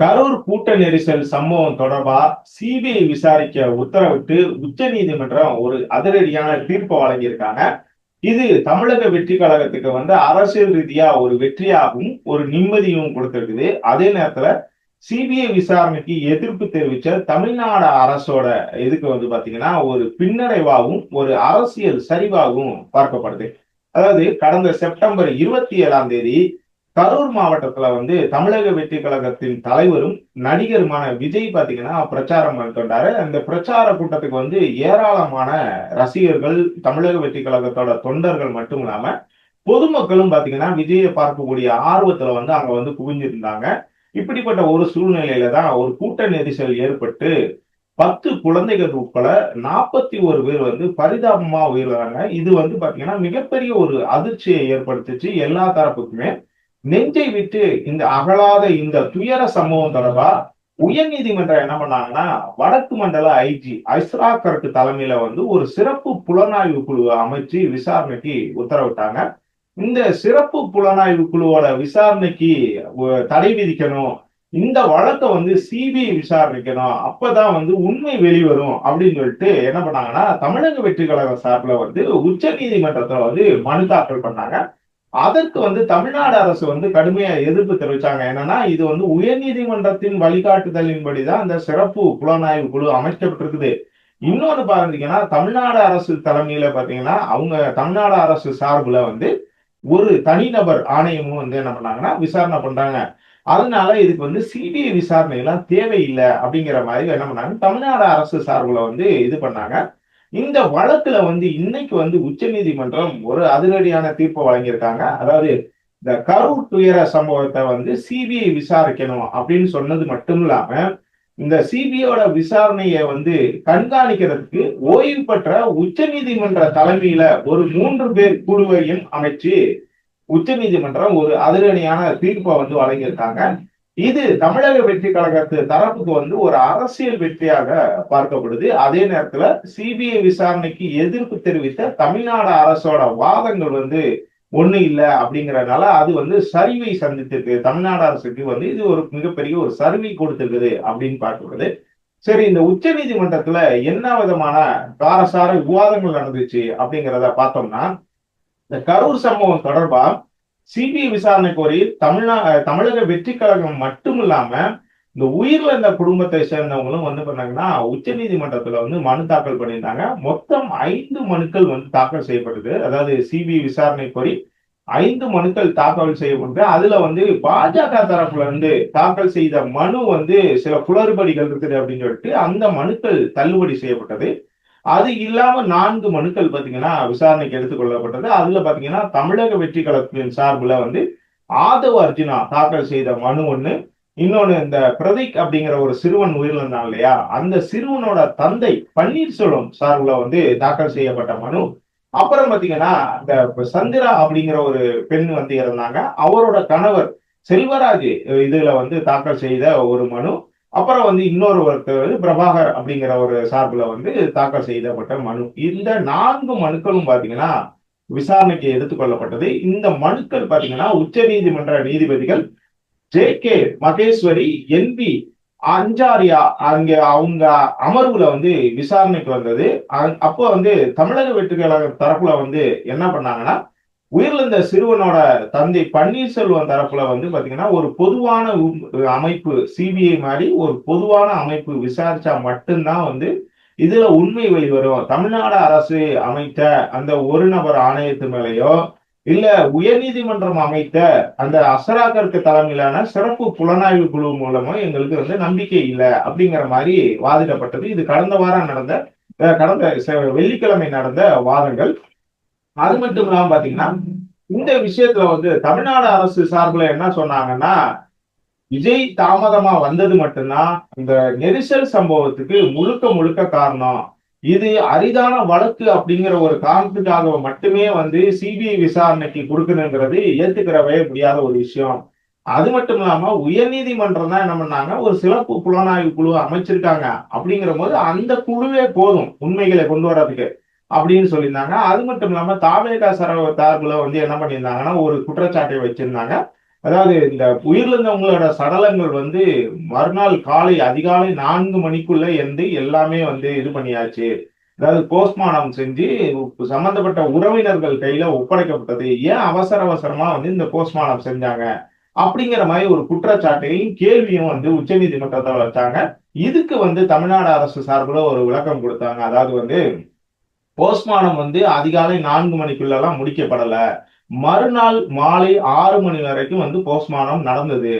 கரூர் கூட்ட நெரிசல் சம்பவம் தொடர்பா சிபிஐ விசாரிக்க உத்தரவிட்டு உச்ச நீதிமன்றம் ஒரு அதிரடியான தீர்ப்பை வழங்கியிருக்காங்க. இது தமிழக வெற்றி கழகத்துக்கு வந்து அரசியல் ரீதியா ஒரு வெற்றியாகவும் ஒரு நிம்மதியும் கொடுத்திருக்குது. அதே நேரத்துல சிபிஐ விசாரணைக்கு எதிர்ப்பு தெரிவிச்ச தமிழ்நாடு அரசோட இதுக்கு வந்து பாத்தீங்கன்னா ஒரு பின்னடைவாகவும் ஒரு அரசியல் சரிவாகவும் பார்க்கப்படுது. அதாவது கடந்த செப்டம்பர் இருபத்தி ஏழாம் தேதி கரூர் மாவட்டத்துல வந்து தமிழக வெற்றி கழகத்தின் தலைவரும் நடிகருமான விஜய் பாத்தீங்கன்னா பிரச்சாரம் மேற்கொண்டாரு. அந்த பிரச்சார கூட்டத்துக்கு வந்து ஏராளமான ரசிகர்கள் தமிழக வெற்றி கழகத்தோட தொண்டர்கள் மட்டும் இல்லாம பொதுமக்களும் பாத்தீங்கன்னா விஜயை பார்க்கக்கூடிய ஆர்வத்துல வந்து அங்க வந்து குவிஞ்சிருந்தாங்க. இப்படிப்பட்ட ஒரு சூழ்நிலையில தான் ஒரு கூட்ட நெரிசல் ஏற்பட்டு பத்து குழந்தைகள் உட்பட நாற்பத்தி ஒரு பேர் வந்து பரிதாபமா உயிரிழந்தாங்க. இது வந்து பாத்தீங்கன்னா மிகப்பெரிய ஒரு அதிர்ச்சியை ஏற்படுத்துச்சு எல்லா தரப்புக்குமே. நெஞ்சை விட்டு இந்த அகலாத இந்த துயர சம்பவம் தொடர்பா உயர் நீதிமன்றம் என்ன பண்ணாங்கன்னா வடக்கு மண்டல ஐஜி ஐஸ்ராக்கருக்கு தலைமையில வந்து ஒரு சிறப்பு புலனாய்வு குழு அமைச்சு விசாரணைக்கு உத்தரவிட்டாங்க. இந்த சிறப்பு புலனாய்வு குழுவோட விசாரணைக்கு தடை விதிக்கணும். இந்த வழக்கை வந்து சிபிஐ விசாரணைக்கணும். அப்பதான் வந்து உண்மை வெளிவரும் அப்படின்னு சொல்லிட்டு என்ன பண்ணாங்கன்னா தமிழக வெற்றி கழக சார்பில் வந்து உச்ச நீதிமன்றத்துல வந்து மனு தாக்கல் பண்ணாங்க. அதற்கு வந்து தமிழ்நாடு அரசு வந்து கடுமையா எதிர்ப்பு தெரிவிச்சாங்க. என்னன்னா இது வந்து உயர் நீதிமன்றத்தின் வழிகாட்டுதலின்படிதான் அந்த சிறப்பு புலனாய்வு குழு அமைக்கப்பட்டிருக்குது. இன்னொன்று பாத்தீங்கன்னா தமிழ்நாடு அரசு தலைமையில பாத்தீங்கன்னா அவங்க தமிழ்நாடு அரசு சார்புல வந்து ஒரு தனிநபர் ஆணையமும் வந்து என்ன பண்ணாங்கன்னா விசாரணை பண்றாங்க. அதனால இதுக்கு வந்து சிபிஐ விசாரணை எல்லாம் தேவையில்லை அப்படிங்கிற மாதிரி என்ன பண்ணாங்க தமிழ்நாடு அரசு சார்புல வந்து இது பண்ணாங்க. இந்த வழக்குல வந்து இன்னைக்கு வந்து உச்ச நீதிமன்றம் ஒரு அதிரடியான தீர்ப்பை வழங்கியிருக்காங்க. அதாவது இந்த கரூர் துயர சம்பவத்தை வந்து சிபிஐ விசாரிக்கணும் அப்படின்னு சொன்னது மட்டும் இல்லாம இந்த சிபிஐயோட விசாரணையை வந்து கண்காணிக்கிறதுக்கு ஓய்வு பெற்ற உச்ச நீதிமன்ற தலைமையில ஒரு மூன்று பேர் குழுவையும் அமைச்சு உச்ச நீதிமன்றம் ஒரு அதிரடியான தீர்ப்பை வந்து வழங்கியிருக்காங்க. இது தமிழக வெற்றி கழகத்து தரப்புக்கு வந்து ஒரு அரசியல் வெற்றியாக பார்க்கப்படுது. அதே நேரத்துல சிபிஐ விசாரணைக்கு எதிர்ப்பு தெரிவித்த தமிழ்நாடு அரசோட வாதங்கள் வந்து ஒண்ணு இல்லை அப்படிங்கறதுனால அது வந்து சரிவை சந்தித்திருக்கு. தமிழ்நாடு அரசுக்கு வந்து இது ஒரு மிகப்பெரிய ஒரு சரிவை கொடுத்திருக்குது அப்படின்னு பார்க்கப்படுது. சரி இந்த உச்ச நீதிமன்றத்துல என்ன விதமான காரசார விவாதங்கள் நடந்துச்சு அப்படிங்கிறத பார்த்தோம்னா இந்த கரூர் சம்பவம் தொடர்பா சிபிஐ விசாரணை கோரி தமிழ்நா தமிழக வெற்றி கழகம் மட்டும் இல்லாம இந்த உயிர்ல இந்த குடும்பத்தை சேர்ந்தவங்களும் வந்து பண்ணாங்கன்னா உச்ச நீதிமன்றத்துல வந்து மனு தாக்கல் பண்ணியிருந்தாங்க. மொத்தம் ஐந்து மனுக்கள் வந்து தாக்கல் செய்யப்பட்டது. அதாவது சிபிஐ விசாரணை கோரி ஐந்து மனுக்கள் தாக்கல் செய்யப்பட்டு அதுல வந்து பாஜக தரப்புல இருந்து தாக்கல் செய்த மனு வந்து சில குளறுபடிகள் இருக்குது அப்படின்னு சொல்லிட்டு அந்த மனுக்கள் தள்ளுபடி செய்யப்பட்டது. அது இல்லாம நான்கு மனுக்கள் பாத்தீங்கன்னா விசாரணைக்கு எடுத்துக்கொள்ளப்பட்டது அதுல பாத்தீங்கன்னா தமிழக வெற்றி கழகத்தின் சார்பில் வந்து ஆதவ அர்ஜுனா தாக்கல் செய்த மனு ஒண்ணு இன்னொன்னு இந்த பிரதீக் அப்படிங்கிற ஒரு சிறுவன் உயிரிழந்தான் இல்லையா? அந்த சிறுவனோட தந்தை பன்னீர்செல்வம் சார்பில் வந்து தாக்கல் செய்யப்பட்ட மனு. அப்புறம் பாத்தீங்கன்னா இந்த சந்திரா அப்படிங்கிற ஒரு பெண் வந்து இறந்தாங்க. அவரோட கணவர் செல்வராஜ் இதுல வந்து தாக்கல் செய்த ஒரு மனு. அப்புறம் வந்து இன்னொரு ஒருத்தர் பிரபாகர் அப்படிங்கிற ஒரு சார்பில் வந்து தாக்கல் செய்யப்பட்ட மனு. இந்த நான்கு மனுக்களும் பார்த்தீங்கன்னா விசாரணைக்கு எடுத்துக்கொள்ளப்பட்டது. இந்த மனுக்கள் பார்த்தீங்கன்னா உச்ச நீதிமன்ற நீதிபதிகள் J K Maheshwari N B Anjaria அங்க அவங்க அமர்வுல வந்து விசாரணைக்கு வந்தது. அப்போ வந்து தமிழக வெற்றி கழக தரப்புல வந்து என்ன பண்ணாங்கன்னா உயிரிழந்த சிறுவனோட தந்தை பன்னீர்செல்வம் தரப்புல வந்து பாத்தீங்கன்னா ஒரு பொதுவான அமைப்பு சிபிஐ மாதிரி ஒரு பொதுவான அமைப்பு விசாரிச்சா மட்டும்தான் வந்து இதுல உண்மை வெளிவரும் தமிழ்நாடு அரசு அமைத்த அந்த ஒரு நபர் ஆணையத்து மேலேயோ இல்ல உயர்நீதிமன்றம் அமைத்த அந்த அசராகருக்கு தலைமையிலான சிறப்பு புலனாய்வு குழு மூலமோ எங்களுக்கு வந்து நம்பிக்கை இல்லை அப்படிங்கிற மாதிரி வாதிடப்பட்டது. இது கடந்த வாரம் நடந்த கடந்த வெள்ளிக்கிழமை நடந்த வாதங்கள். அது மட்டும் இல்லாம பாத்தீங்கன்னா இந்த விஷயத்துல வந்து தமிழ்நாடு அரசு சார்பில் என்ன சொன்னாங்கன்னா விஜய் தாமதமா வந்தது மட்டும்தான் இந்த நெரிசல் சம்பவத்துக்கு முழுக்க முழுக்க காரணம். இது அரிதான வழக்கு அப்படிங்கிற ஒரு காரணத்துக்காக மட்டுமே வந்து சிபிஐ விசாரணைக்கு கொடுக்கணுங்கிறது ஏத்துக்கிறவே முடியாத ஒரு விஷயம். அது மட்டும் இல்லாம உயர் நீதிமன்றம் தான் என்ன பண்ணாங்க ஒரு சிறப்பு புலனாய்வு குழு அமைச்சிருக்காங்க. அப்படிங்கிற போது அந்த குழுவே போதும் உண்மைகளை கொண்டு வர்றதுக்கு. அப்படின்னு சொல்லியிருந்தாங்க. அது மட்டும் இல்லாம தாவேகா சரவ சார்புல வந்து என்ன பண்ணியிருந்தாங்கன்னா ஒரு குற்றச்சாட்டை வச்சிருந்தாங்க. அதாவது இந்த உயிரிழந்தவங்களோட சடலங்கள் வந்து மறுநாள் காலை அதிகாலை நான்கு மணிக்குள்ள இருந்து எல்லாமே வந்து இது பண்ணியாச்சு. அதாவது போஸ்ட்மார்டம் செஞ்சு சம்பந்தப்பட்ட உறவினர்கள் கையில ஒப்படைக்கப்பட்டது. ஏன் அவசர அவசரமா வந்து இந்த போஸ்ட்மார்டம் செஞ்சாங்க? அப்படிங்கிற மாதிரி ஒரு குற்றச்சாட்டையும் கேள்வியும் வந்து உச்சநீதிமன்றத்தில் வச்சாங்க. இதுக்கு வந்து தமிழ்நாடு அரசு சார்பில் ஒரு விளக்கம் கொடுத்தாங்க. அதாவது வந்து போஸ்ட்மார்டம் வந்து அதிகாலை நான்கு மணிக்குள்ளெல்லாம் முடிக்கப்படல. மறுநாள் மாலை ஆறு மணி வரைக்கும் வந்து போஸ்ட்மார்டம் நடந்தது.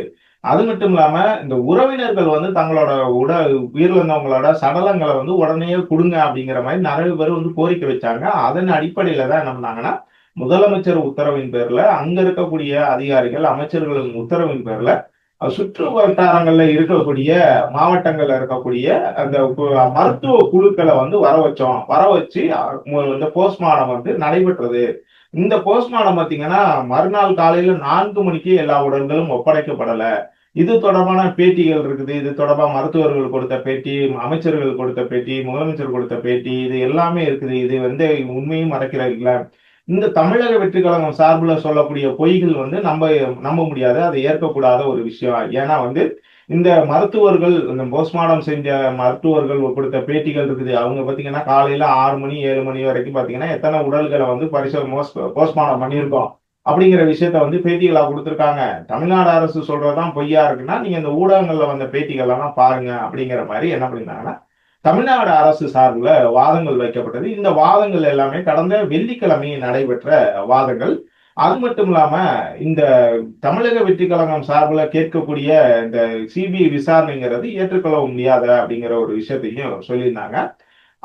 அது மட்டும் இல்லாம இந்த உறவினர்கள் வந்து தங்களோட உட உயிரிழந்தவங்களோட சடலங்களை வந்து உடனே கொடுங்க அப்படிங்கிற மாதிரி நிறைய பேர் வந்து கோரிக்கை வச்சாங்க. அதன் அடிப்படையில தான் என்ன பண்ணாங்கன்னா முதலமைச்சர் உத்தரவின் பேர்ல அங்க இருக்கக்கூடிய அதிகாரிகள் அமைச்சர்களின் உத்தரவின் பேர்ல சுற்று வட்டாரங்கள்ல இருக்கக்கூடிய மாவட்டங்கள்ல இருக்கக்கூடிய அந்த மருத்துவ குழுக்களை வந்து வர வச்சோம். வர வச்சு இந்த போஸ்ட்மார்டம் வந்து நடைபெற்றது. இந்த போஸ்ட்மார்டம் பாத்தீங்கன்னா மறுநாள் காலையில நான்கு மணிக்கு எல்லா உடல்களும் ஒப்படைக்கப்படல. இது தொடர்பான பேட்டிகள் இருக்குது. இது தொடர்பா மருத்துவர்கள் கொடுத்த பேட்டி அமைச்சர்கள் கொடுத்த பேட்டி முதலமைச்சர் கொடுத்த பேட்டி இது எல்லாமே இருக்குது. இது வந்து உண்மையும் மறைக்கிறது இல்லை இந்த தமிழக வெற்றி கழகம் சார்பில் சொல்லக்கூடிய பொய்கள் வந்து நம்ப நம்ப முடியாது. அதை ஏற்கக்கூடாத ஒரு விஷயம். ஏன்னா வந்து இந்த மருத்துவர்கள் இந்த போஸ்ட்மார்டம் செஞ்ச மருத்துவர்கள் கொடுத்த பேட்டிகள் இருக்குது. அவங்க பார்த்தீங்கன்னா காலையில ஆறு மணி ஏழு மணி வரைக்கும் பார்த்தீங்கன்னா எத்தனை உடல்களை வந்து பரிசோ போஸ்ட்மார்டம் பண்ணியிருக்கோம் அப்படிங்கிற விஷயத்த வந்து பேட்டிகளாக கொடுத்துருக்காங்க. தமிழ்நாடு அரசு சொல்றதுதான் பொய்யா இருக்குன்னா நீங்க இந்த ஊடகங்கள்ல வந்த பேட்டிகள் எல்லாம் பாருங்க அப்படிங்கிற மாதிரி என்ன பண்ணிருந்தாங்கன்னா தமிழ்நாடு அரசு சார்பில் வாதங்கள் வைக்கப்பட்டது. இந்த வாதங்கள் எல்லாமே கடந்த வெள்ளிக்கிழமை நடைபெற்ற வாதங்கள். அது மட்டும் இல்லாம இந்த தமிழக வெற்றி கழகம் சார்பில் கேட்கக்கூடிய இந்த சிபிஐ விசாரணைங்கிறது ஏற்றுக்கொள்ள முடியாத அப்படிங்கிற ஒரு விஷயத்தையும் சொல்லியிருந்தாங்க.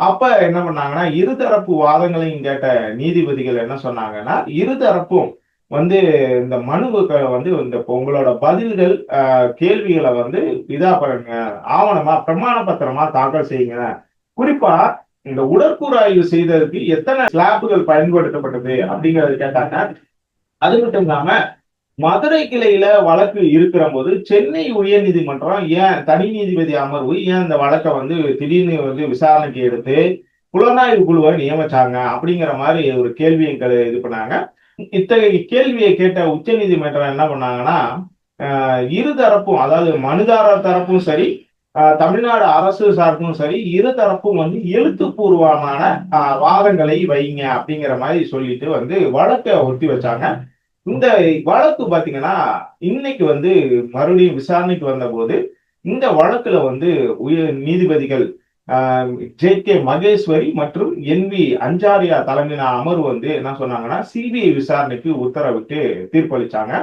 அப்ப என்ன பண்ணாங்கன்னா இருதரப்பு வாதங்களையும் கேட்ட நீதிபதிகள் என்ன சொன்னாங்கன்னா இருதரப்பும் வந்து இந்த மனுவுக்கு வந்து இந்த உங்களோட பதில்கள் கேள்விகளை வந்து இதா பண்ணுங்க ஆவணமா பிரமாண பத்திரமா தாக்கல் செய்யுங்க. குறிப்பா இந்த உடற்கூறாய்வு செய்ததுக்கு எத்தனை ஸ்லாப்புகள் பயன்படுத்தப்பட்டது அப்படிங்கறது கேட்டாங்க. அது மட்டும் இல்லாம மதுரை கிளையில வழக்கு இருக்கிற போது சென்னை உயர் நீதிமன்றம் ஏன் தனி நீதிபதி அமர்வு ஏன் இந்த வழக்கை வந்து திடீர்னு வந்து விசாரணைக்கு எடுத்து புலனாய்வு குழுவை நியமிச்சாங்க அப்படிங்கிற மாதிரி ஒரு கேள்வியை இது பண்ணாங்க. இத்தகைய கேள்வியை கேட்ட உச்ச நீதிமன்றம் என்ன பண்ணாங்கன்னா இரு தரப்பும் அதாவது மனுதாரர் தரப்பும் சரி தமிழ்நாடு அரசு சார்பும் சரி இரு தரப்பும் வந்து எழுத்துப்பூர்வமான வாதங்களை வைங்க அப்படிங்கிற மாதிரி சொல்லிட்டு வந்து வழக்கை ஒத்தி வச்சாங்க. இந்த வழக்கு பாத்தீங்கன்னா இன்னைக்கு வந்து மறுபடியும் விசாரணைக்கு வந்த போது இந்த வழக்குல வந்து உயர் நீதிபதிகள் ஜே கே மகேஸ்வரி மற்றும் என் வி அஞ்சாரியா தலைமையிலான அமர்வு வந்து என்ன சொன்னாங்கன்னா சிபிஐ விசாரணைக்கு உத்தரவிட்டு தீர்ப்பளிச்சாங்க.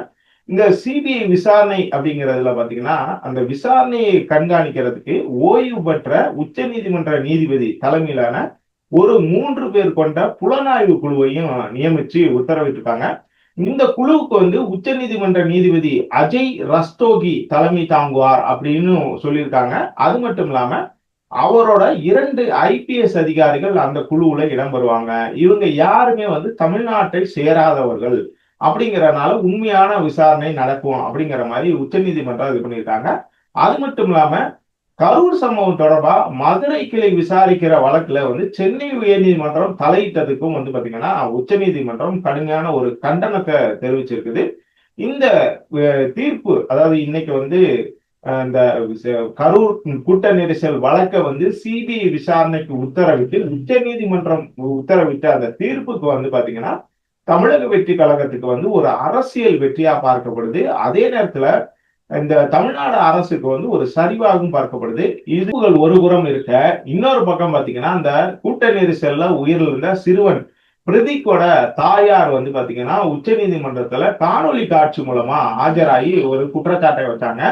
இந்த சிபிஐ விசாரணை அப்படிங்கிறதுல பாத்தீங்கன்னா அந்த விசாரணையை கண்காணிக்கிறதுக்கு ஓய்வு பெற்ற உச்ச நீதிமன்ற நீதிபதி தலைமையிலான ஒரு மூன்று பேர் கொண்ட புலனாய்வு குழுவையும் நியமிச்சு உத்தரவிட்டிருக்காங்க. இந்த குழுவுக்கு வந்து உச்ச நீதிமன்ற நீதிபதி அஜய் ரஸ்தோகி தலைமை தாங்குவார் அப்படின்னு சொல்லியிருக்காங்க. அது மட்டும் இல்லாம அவரோட இரண்டு ஐபிஎஸ் அதிகாரிகள் அந்த குழுவுல இடம்பெறுவாங்க. இவங்க யாருமே வந்து தமிழ்நாட்டை சேராதவர்கள் அப்படிங்கறதுனால உண்மையான விசாரணை நடக்கும் அப்படிங்கிற மாதிரி உச்ச நீதிமன்றம் இது பண்ணியிருக்காங்க. அது மட்டும் இல்லாம கரூர் சம்பவம் தொடர்பா மதுரை கிளை விசாரிக்கிற வழக்குல வந்து சென்னை உயர்நீதிமன்றம் தலையிட்டதுக்கும் வந்து பாத்தீங்கன்னா உச்ச நீதிமன்றம் கடுமையான ஒரு கண்டனத்தை தெரிவிச்சிருக்குது. இந்த தீர்ப்பு அதாவது இன்னைக்கு வந்து இந்த கரூர் கூட்ட நெரிசல் வழக்கை வந்து சிபிஐ விசாரணைக்கு உத்தரவிட்டு உச்ச நீதிமன்றம் உத்தரவிட்டு அந்த தீர்ப்புக்கு வந்து பாத்தீங்கன்னா தமிழக வெற்றி கழகத்துக்கு வந்து ஒரு அரசியல் வெற்றியா பார்க்கப்படுது. அதே நேரத்துல இந்த தமிழ்நாடு அரசுக்கு வந்து ஒரு சரிவாகவும் பார்க்கப்படுது. இதுகள் ஒரு புறம் இருக்க இன்னொரு பக்கம் பாத்தீங்கன்னா அந்த கூட்ட நெரிசல்ல உயிரிழந்த சிறுவன் பிரதீக்கோட தாயார் வந்து பாத்தீங்கன்னா உச்ச நீதிமன்றத்துல காணொலி காட்சி மூலமா ஆஜராகி ஒரு குற்றச்சாட்டை வச்சாங்க.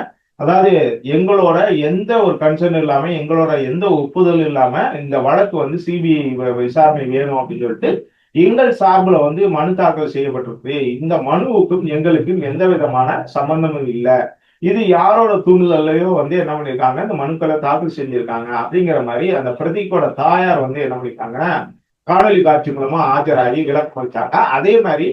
அதாவது எங்களோட எந்த ஒரு கன்சர்ன் இல்லாம எங்களோட எந்த ஒப்புதல் இல்லாம இந்த வழக்கு வந்து சிபிஐ விசாரணை வேணும் அப்படின்னு சொல்லிட்டு எங்கள் சார்பில் வந்து மனு தாக்கல் செய்யப்பட்டிருக்கு இந்த மனுவுக்கும் எங்களுக்கும் எந்த விதமான சம்பந்தமும் இல்லை. இது யாரோட தூண்டுதல்லையோ வந்து என்ன பண்ணியிருக்காங்க? இந்த மனுக்களை தாக்கல் செஞ்சிருக்காங்க. அப்படிங்கிற மாதிரி அந்த பிரதீக்கோட தாயார் வந்து என்ன பண்ணியிருக்காங்க காணொலி காட்சி மூலமா ஆஜராகி விளக்கம் வச்சாங்க அதே மாதிரி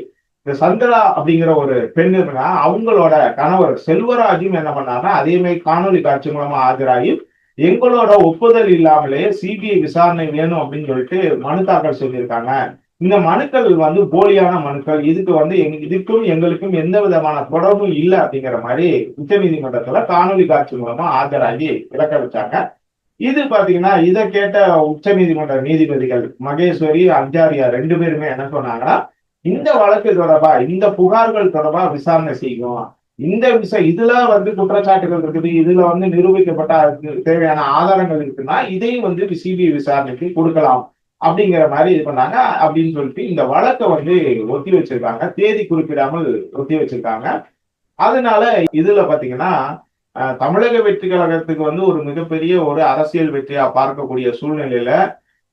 இந்த சந்திரா அப்படிங்கிற ஒரு பெண் இருந்தா அவங்களோட கணவர் செல்வராஜும் என்ன பண்ணாங்கன்னா அதே மாதிரி காணொலி காட்சி மூலமா ஆஜராகி எங்களோட ஒப்புதல் இல்லாமலே சிபிஐ விசாரணை வேணும் அப்படின்னு சொல்லிட்டு மனு தாக்கல் சொல்லியிருக்காங்க. இந்த மனுக்கள் வந்து போலியான மனுக்கள். இதுக்கு வந்து எங் இதுக்கும் எங்களுக்கும் எந்த விதமான தொடர்பும் இல்லை அப்படிங்கிற மாதிரி உச்ச நீதிமன்றத்துல காணொலி காட்சி மூலமா ஆஜராகி விளக்க வச்சாங்க. இது பாத்தீங்கன்னா இதை கேட்ட உச்ச நீதிமன்ற நீதிபதிகள் மகேஸ்வரி அஞ்சாரியா ரெண்டு பேருமே என்ன சொன்னாங்கன்னா இந்த வழக்கு தொடர்பா? இந்த புகார்கள் தொடர்பா விசாரணை செய்யும் இந்த விஷயம் இதுல வந்து குற்றச்சாட்டுகள் இருக்குது. இதுல வந்து நிரூபிக்கப்பட்ட தேவையான ஆதாரங்கள் இருக்குன்னா இதையும் வந்து சிபிஐ விசாரணைக்கு கொடுக்கலாம். அப்படிங்கிற மாதிரி இது பண்ணாங்க. அப்படின்னு சொல்லிட்டு இந்த வழக்கை வந்து ஒத்தி வச்சிருக்காங்க. தேதி குறிப்பிடாமல் ஒத்தி வச்சிருக்காங்க. அதனால இதுல பாத்தீங்கன்னா தமிழக வெற்றி கழகத்துக்கு வந்து ஒரு மிகப்பெரிய ஒரு அரசியல் வெற்றியா பார்க்கக்கூடிய சூழ்நிலையில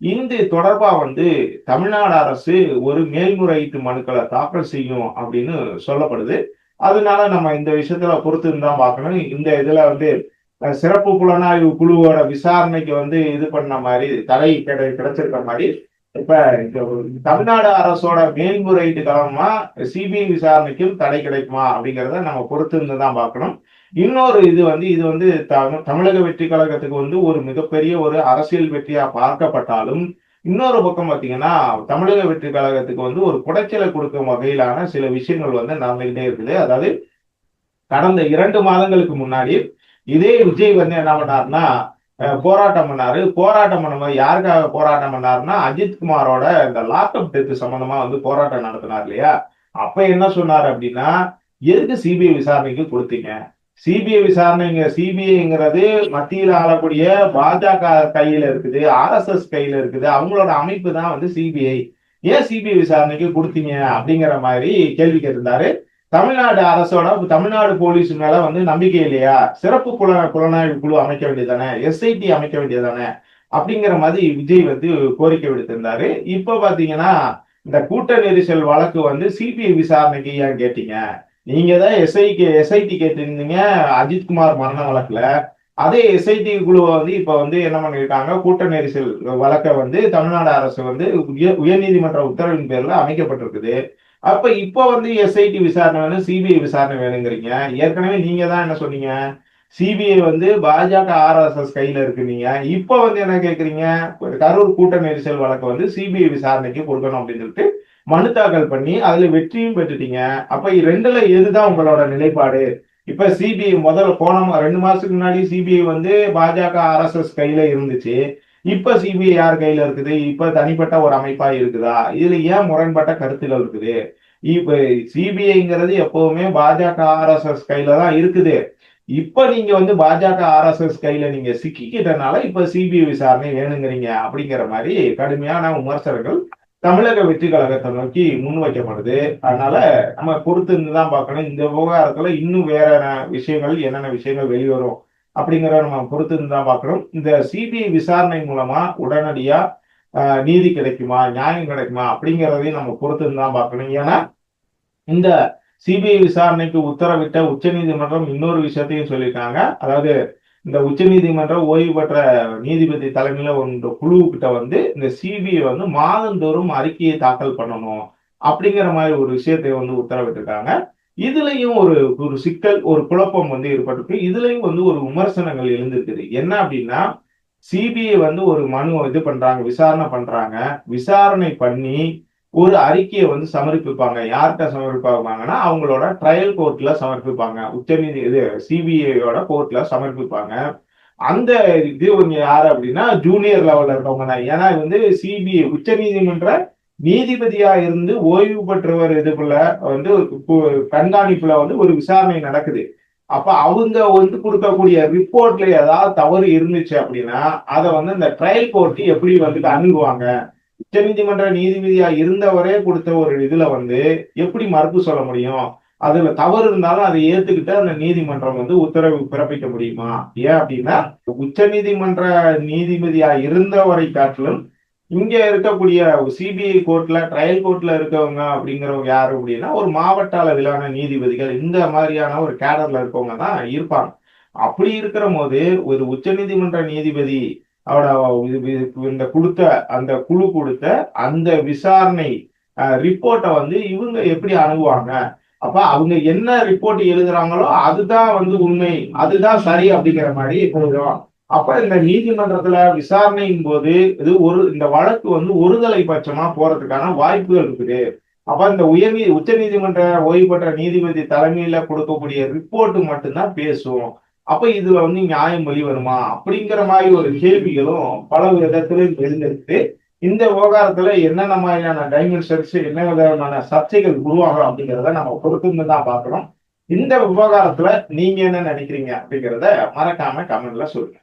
இந்த தொடர்பா வந்து தமிழ்நாடு அரசு ஒரு மேல்முறையீட்டு மனுக்களை தாக்கல் செய்யும் அப்படின்னு சொல்லப்படுது. அதனால நம்ம இந்த விஷயத்துல பொறுத்து இருந்தா பார்க்கணும். இந்த இதுல வந்து சிறப்பு புலனாய்வு குழுவோட விசாரணைக்கு வந்து இது பண்ண மாதிரி தலை கிடை கிடைச்சிருக்க மாதிரி இப்ப தமிழ்நாடு அரசோட மேல்முறையீட்டு காரணமா சிபிஐ விசாரணைக்கும் தடை கிடைக்குமா அப்படிங்கிறத நம்ம பொறுத்து இருந்து தான் பார்க்கணும். இன்னொரு இது வந்து இது வந்து தமிழக வெற்றி கழகத்துக்கு வந்து ஒரு மிகப்பெரிய ஒரு அரசியல் வெற்றியா பார்க்கப்பட்டாலும் இன்னொரு பக்கம் பார்த்தீங்கன்னா தமிழக வெற்றி கழகத்துக்கு வந்து ஒரு குடைச்சலை கொடுக்கும் வகையிலான சில விஷயங்கள் வந்து நடந்துகிட்டே இருக்குது. அதாவது கடந்த இரண்டு மாதங்களுக்கு முன்னாடி இதே விஜய் வந்து என்ன பண்ணாருன்னா போராட்டம் பண்ணாரு. போராட்டம் பண்ணும்போது யாருக்காக போராட்டம் பண்ணாருன்னா அஜித்குமாரோட இந்த லாக்அப் டெத்து சம்பந்தமா வந்து போராட்டம் நடத்தினார் இல்லையா? அப்ப என்ன சொன்னார் அப்படின்னா எதுக்கு சிபிஐ விசாரணைக்கு கொடுத்தீங்க? சிபிஐ விசாரணைங்க சிபிஐங்கிறது மத்தியில் ஆளக்கூடிய பாஜக கையில இருக்குது ஆர்எஸ்எஸ் கையில இருக்குது. அவங்களோட அமைப்பு தான் வந்து சிபிஐ. ஏன் சிபிஐ விசாரணைக்கு கொடுத்தீங்க அப்படிங்கிற மாதிரி கேள்வி கேட்டிருந்தாரு. தமிழ்நாடு அரசோட தமிழ்நாடு போலீஸ் மேல வந்து நம்பிக்கை இல்லையா? சிறப்பு புல புலனாய்வு குழு அமைக்க வேண்டியதானே? எஸ்ஐடி அமைக்க வேண்டியதானே? அப்படிங்கிற மாதிரி விஜய் வந்து கோரிக்கை விடுத்திருந்தாரு. இப்ப பாத்தீங்கன்னா இந்த கூட்ட நெரிசல் வழக்கு வந்து சிபிஐ விசாரணைக்கு ஏன் கேட்டீங்க? நீங்க தான் எஸ்ஐக்கு எஸ்ஐடி கேட்டிருந்தீங்க அஜித்குமார் மரண வழக்குல. அதே எஸ்ஐடி குழுவை வந்து இப்ப வந்து என்ன பண்ணிருக்காங்க கூட்ட நெரிசல் வழக்கை வந்து தமிழ்நாடு அரசு வந்து உயர்நீதிமன்ற உத்தரவின் பேர்ல அமைக்கப்பட்டிருக்குது. அப்ப இப்ப வந்து எஸ்ஐடி விசாரணை வேணும் சிபிஐ விசாரணை வேணுங்கிறீங்க. ஏற்கனவே நீங்க தான் என்ன சொன்னீங்க? சிபிஐ வந்து பாஜக ஆர்எஸ்எஸ் கையில இருக்குனீங்க இப்ப வந்து என்ன கேக்குறீங்க? கரூர் கூட்ட நெரிசல் வழக்கு வந்து சிபிஐ விசாரணைக்கு கொடுக்கணும் அப்படின்னு சொல்லிட்டு மனு தாக்கல் பண்ணி அதுல வெற்றியும் பெற்றுட்டீங்க. அப்ப ரெண்டுல எதுதான் உங்களோட நிலைப்பாடு? இப்ப சிபிஐ முதல்ல போன ரெண்டு மாசத்துக்கு முன்னாடி சிபிஐ வந்து பாஜக ஆர்எஸ்எஸ் கையில இருந்துச்சு. இப்ப சிபிஐ யார் கையில இருக்குது? இப்ப தனிப்பட்ட ஒரு அமைப்பா இருக்குதா? இதுல ஏன் முரண்பட்ட கருத்துகள் இருக்குது? இப்ப சிபிஐங்கிறது எப்பவுமே பாஜக ஆர்எஸ்எஸ் கையில தான் இருக்குது. இப்ப நீங்க வந்து பாஜக ஆர்எஸ்எஸ் கையில நீங்க சிக்கிக்கிட்டனால இப்ப சிபிஐ விசாரணை வேணுங்கிறீங்க அப்படிங்கிற மாதிரி கடுமையான விமர்சனங்கள் தமிழக வெற்றி கழகத்தை நோக்கி முன்வைக்கப்படுது. அதனால நம்ம பொறுத்து இருந்துதான் பார்க்கணும். இந்த விவகாரத்துல இன்னும் வேற விஷயங்கள் என்னென்ன விஷயங்கள் வெளிவரும் அப்படிங்கிறத நம்ம பொறுத்து இருந்துதான் பார்க்கணும். இந்த சிபிஐ விசாரணை மூலமா உடனடியா நீதி கிடைக்குமா நியாயம் கிடைக்குமா அப்படிங்கிறதையும் நம்ம பொறுத்து இருந்துதான் பார்க்கணும். ஏன்னா இந்த சிபிஐ விசாரணைக்கு உத்தரவிட்ட உச்ச நீதிமன்றம் இன்னொரு விஷயத்தையும் சொல்லியிருக்காங்க. அதாவது இந்த உச்ச நீதிமன்றம் ஓய்வு பெற்ற நீதிபதி தலைமையில ஒரு குழு கிட்ட வந்து இந்த சிபிஐ வந்து மாதந்தோறும் அறிக்கையை தாக்கல் பண்ணணும் அப்படிங்கிற மாதிரி ஒரு விஷயத்தை வந்து உத்தரவிட்டிருக்காங்க. இதுலயும் ஒரு ஒரு சிக்கல் ஒரு குழப்பம் வந்து ஏற்பட்டிருக்கு. இதுலயும் வந்து ஒரு விமர்சனங்கள் எழுந்திருக்குது. என்ன அப்படின்னா சிபிஐ வந்து ஒரு மனு இது பண்றாங்க விசாரணை பண்றாங்க. விசாரணை பண்ணி ஒரு அறிக்கையை வந்து சமர்ப்பிப்பாங்க. யார்கிட்ட சமர்ப்பிப்பாங்கன்னா அவங்களோட ட்ரையல் கோர்ட்ல சமர்ப்பிப்பாங்க. உச்சநீதி இது சிபிஐயோட கோர்ட்ல சமர்ப்பிப்பாங்க. அந்த இது யார் அப்படின்னா ஜூனியர் லெவல்ல இருக்கவங்க தான். ஏன்னா வந்து சிபிஐ உச்ச நீதிமன்ற நீதிபதியா இருந்து ஓய்வு பெற்றவர் இதுக்குள்ள வந்து கண்காணிப்புல வந்து ஒரு விசாரணை நடக்குது. அப்ப அவங்க வந்து கொடுக்கக்கூடிய ரிப்போர்ட்ல ஏதாவது தவறு இருந்துச்சு அப்படின்னா அதை வந்து இந்த ட்ரையல் கோர்ட் எப்படி வந்துட்டு அணுகுவாங்க? உச்ச நீதிமன்ற நீதிபதியா இருந்தவரே கொடுத்த ஒரு இதுல வந்து எப்படி மறுப்பு சொல்ல முடியும்? அதுல தவறு இருந்தாலும் அதை ஏத்துக்கிட்டு அந்த நீதிமன்றம் வந்து உத்தரவு பிறப்பிக்க முடியுமா? ஏன் அப்படின்னா உச்ச நீதிமன்ற நீதிபதியா இருந்தவரை காட்டிலும் இங்க இருக்கக்கூடிய சிபிஐ கோர்ட்ல ட்ரையல் கோர்ட்ல இருக்கவங்க அப்படிங்கிறவங்க யாரு அப்படின்னா ஒரு மாவட்ட அளவிலான நீதிபதிகள். இந்த மாதிரியான ஒரு கேடர்ல இருக்கவங்க தான் இருப்பாங்க. அப்படி இருக்கிற போது ஒரு உச்ச நீதிமன்ற நீதிபதி அவட இந்த கொடுத்த அந்த குழு கொடுத்த அந்த விசாரணை ரிப்போர்ட்டை வந்து இவங்க எப்படி அணுகுவாங்க? அப்ப அவங்க என்ன ரிப்போர்ட் எழுதுறாங்களோ அதுதான் வந்து உண்மை. அதுதான் சரி அப்படிங்கிற மாதிரி போயிடும் அப்ப இந்த நீதிமன்றத்துல விசாரணையின் போது இது ஒரு இந்த வழக்கு வந்து ஒருதலை பட்சமா போறதுக்கான வாய்ப்புகள் இருக்குது. அப்ப இந்த உயர் நீ உச்ச நீதிமன்ற ஓய்வு பெற்ற நீதிபதி தலைமையில கொடுக்கக்கூடிய ரிப்போர்ட் மட்டும்தான் பேசும். அப்ப இதுல வந்து நியாயம் வெளிவருமா? அப்படிங்கிற மாதிரி ஒரு கேள்விகளும் பல விதத்துல எழுந்திருக்கு. இந்த விவகாரத்துல என்னென்ன மாதிரியான டைமென்ஷன்ஸ் என்ன விதமான சர்ச்சைகள் உருவாகும் அப்படிங்கிறத நம்ம பொறுத்திருந்து தான் பார்க்கணும். இந்த விவகாரத்துல நீங்க என்ன நினைக்கிறீங்க அப்படிங்கிறத மறக்காம கமெண்ட்ல சொல்லுங்க.